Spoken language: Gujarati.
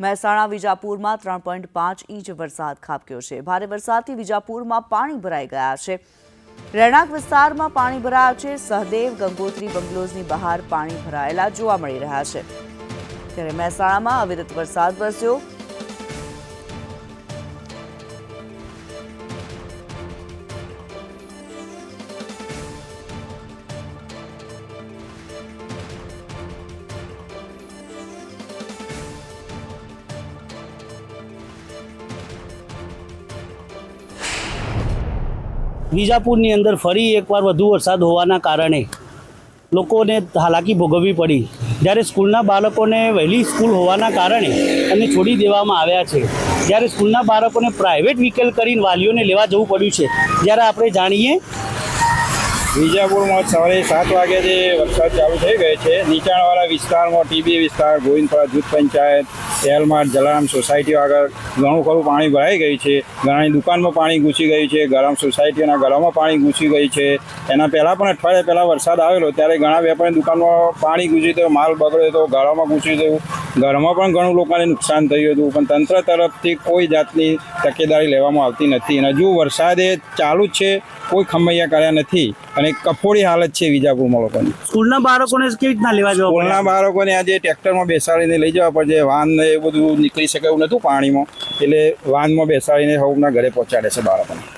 મહેસાણા, વિજાપુરમાં ત્રણ પોઈન્ટ પાંચ ઇંચ વરસાદ ખાબક્યો છે. ભારે વરસાદથી વિજાપુરમાં પાણી ભરાઈ ગયા છે. રહેણાંક વિસ્તારમાં પાણી ભરાયા છે. સહદેવ, ગંગોત્રી બંગલોઝની બહાર પાણી ભરાયેલા જોવા મળી રહ્યા છે. ત્યારે મહેસાણામાં અવિરત વરસાદ વરસ્યો. વિજાપુરની અંદર ફરી એકવાર વધુ વરસાદ હોવાના કારણે લોકોને હાલાકી ભોગવવી પડી. જ્યારે સ્કૂલના બાળકોને વહેલી સ્કૂલ હોવાના કારણે એમને છોડી દેવામાં આવ્યા છે. જ્યારે સ્કૂલના બાળકોને પ્રાઇવેટ વ્હીકલ કરીને વાલીઓને લેવા જવું પડ્યું છે. જ્યારે આપણે જાણીએ વિજાપુરમાં સવારે સાત વાગ્યાથી વરસાદ ચાલુ થઈ ગયો છે, નીચાણવાળા વિસ્તારમાં ટીબી વિસ્તાર ગોવિંદપુરા જૂથ પંચાયત તેલમાર્ટ જલારામ સોસાયટીઓ આગળ ઘણું ખરું પાણી ભરાઈ ગયું છે. ઘણાની દુકાનમાં પાણી ઘૂસી ગયું છે ગરમ સોસાયટીઓના ઘરોમાં પાણી ઘૂસી ગયું છે. એના પહેલાં પણ અઠવાડિયા પહેલાં વરસાદ આવેલો, ત્યારે ઘણા વેપારી દુકાનમાં પાણી ઘૂસી ગયું, માલ બગડ્યો હતો ઘરોમાં ઘૂસી ગયું. ઘરમાં પણ ઘણું લોકોને નુકસાન થયું હતું પણ તંત્ર તરફથી કોઈ જાતની તકેદારી લેવામાં આવતી નથી. અને હજુ વરસાદે ચાલુ જ છે કોઈ ખમૈયા કર્યા નથી. અને કફોડી હાલત છે વિજાપુરમાં લોકોની. સ્કૂલના બાળકોને કેવી રીતના લેવા જવા સ્કૂલના બાળકોને આજે ટ્રેક્ટરમાં બેસાડીને લઈ જવા પડશે વાન ને એ બધું નીકળી શકે એવું નહોતું પાણીમાં. એટલે વાનમાં બેસાડીને સૌના ઘરે પહોંચાડે છે બાળકોને.